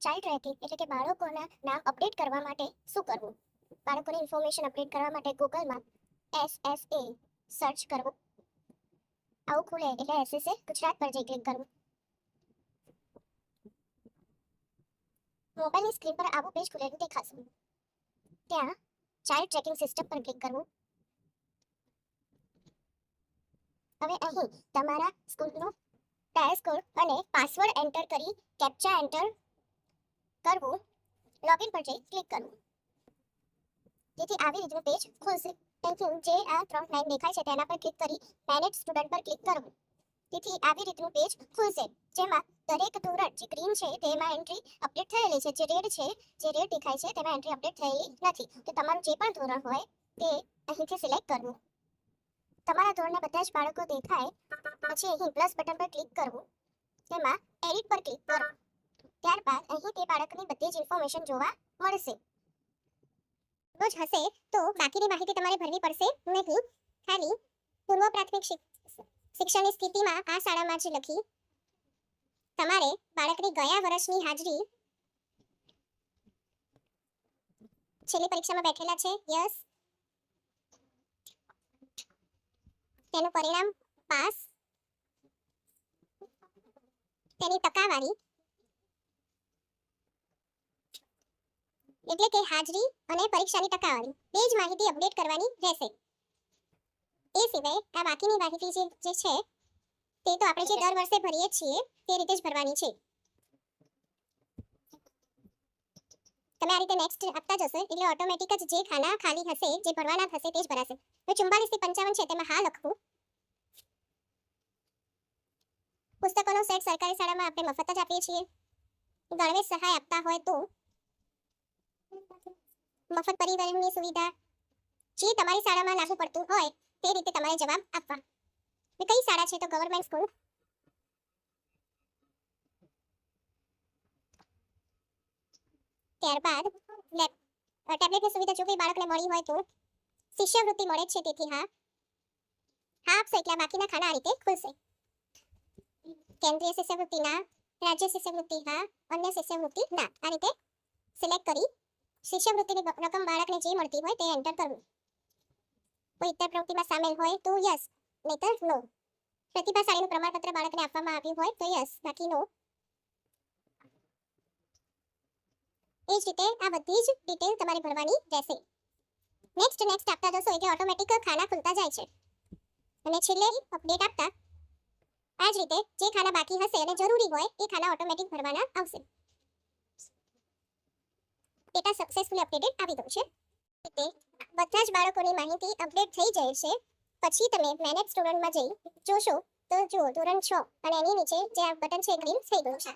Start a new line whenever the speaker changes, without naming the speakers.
Child tracking એટલે કે બાળકોના નામ અપડેટ કરવા માટે શું કરવું? બાળકોની ઇન્ફોર્મેશન અપડેટ કરવા માટે ગૂગલમાં એસ એસ સર્ચ કરવું. આવું ખુલે એટલે એસએસએ ગુજરાત પર જઈ ક્લિક કરવું. મોબાઈલની સ્ક્રીન પર આવું પેજ ખુલેલું દેખાશે. ત્યાં ચાઇલ્ડ ટ્રેકિંગ સિસ્ટમ પર ક્લિક કરવું. હવે અહીં તમારા સ્કૂલનો ટાયર કોડ અને પાસવર્ડ એન્ટર કરી કેપ્ચા એન્ટર કરવું. લોગિન પર જઈ ક્લિક કરવું. જેથી આવી રીતનું પેજ ખુલશે. તેથી જે આ ત્રણ લાઈન દેખાય છે તેના પર ક્લિક કરી મેનેજ સ્ટુડન્ટ પર ક્લિક કરવું. તેથી આવી રીતનું પેજ ખુલશે. જેમાં દરેક ધોરણ જે ગ્રીન છે તેમાં એન્ટ્રી અપડેટ થયેલી છે. જે રેડ છે, જે રેડ દેખાય છે તેમાં એન્ટ્રી અપડેટ થયેલી નથી. તો તમારું જે પણ ધોરણ હોય તે અહીંથી સિલેક્ટ કરવું. તમારા ધોરણના બધા જ બાળકો દેખાય પછી અહીં પ્લસ બટન પર ક્લિક કરવું. તેમાં એડિટ પર ક્લિક કરો. ત્યારબાદ અહીં તે બાળકની બધી જ ઇન્ફોર્મેશન જોવા મળશે. રોજ હશે તો બાકીની માહિતી તમારે ભરવી પડશે. નહીં, ખાલી પૂર્વ પ્રાથમિક શિક્ષણની સ્થિતિમાં આ શાળામાં જ લખી. તમારે બાળકની ગયા વર્ષની હાજરી છેલ્લી પરીક્ષામાં બેઠેલા છે. યસ. તેનું પરિણામ પાસ તેની ટકાવારી એટલે કે હાજરી અને પરીક્ષાની ટકાવારી. બે જ માહિતી અપડેટ કરવાની રહેશે. એ સિવાય આ બાકીની માહિતી જે છે, તે તો આપણે જે દર વર્ષે ભરીએ છીએ, તે રીતે જ ભરવાની છે. તમે આ રીતે નેક્સ્ટ આપતા જશો, એટલે ઓટોમેટિક જ જે ખાના ખાલી હશે, જે ભરવાના થશે, તે જ ભરાશે. તો ચુમ્બાલીસથી પંચાવન છે, તેમાં હા લખવું. પુસ્તકોનો સેટ સરકારી શાળામાં આપણે મફત જ આપીએ છીએ. ગણવેશ સહાય આપતા હોય તો મફત પરિવહનની સુવિધા જે તમારી શાળામાં લાગુ પડતું હોય તે રીતે તમારે જવાબ આપવા. કઈ શાળા છે તો ગવર્મેન્ટ સ્કૂલ? ત્યારબાદ ટેબ્લેટની સુવિધા જો કોઈ બાળકને મળી હોય તો શિષ્યવૃત્તિ મળે છે તેથી હા. હા આપશો એટલે બાકીના ખાના આ રીતે ખુલશે. કેન્દ્રીય શિષ્યવૃત્તિ રાજ્ય શિષ્યવૃત્તિ અન્ય શિષ્યવૃત્તિ આ રીતે સિલેક્ટ કરી શિષ્યવૃત્તિની રકમ બાળકને જે મળતી હોય તે એન્ટર કરવું. કોઈ ઇતર પ્રવૃત્તિમાં સામેલ હોય તો યસ નહીતર નો પ્રતિભાશાળીનું પ્રમાણપત્ર બાળકને આપવામાં આવ્યું હોય તો યસ બાકી નો એ જ રીતે આ બધી જ ડિટેલ તમારે ભરવાની રહેશે. નેક્સ્ટ નેક્સ્ટ આપતા જશો એટલે ઓટોમેટિક ખાના ખુલતા જાય છે. અને છેલ્લે અપડેટ આપતા આ રીતે જે ખાના બાકી હશે અને જરૂરી હોય એ ખાના ઓટોમેટિક ભરવાના આવશે. ડેટા સક્સેસફુલી અપડેટેડ આવી ગયો છે. રીતે બધા જ બાળકોની માહિતી અપડેટ થઈ જાય છે. પછી તમે મેનેજ સ્ટુડન્ટમાં જઈ જોશો તો જુઓ ધોરણ છ અને એની નીચે જે આ બટન છે ગ્રીન થઈ ગયું છે.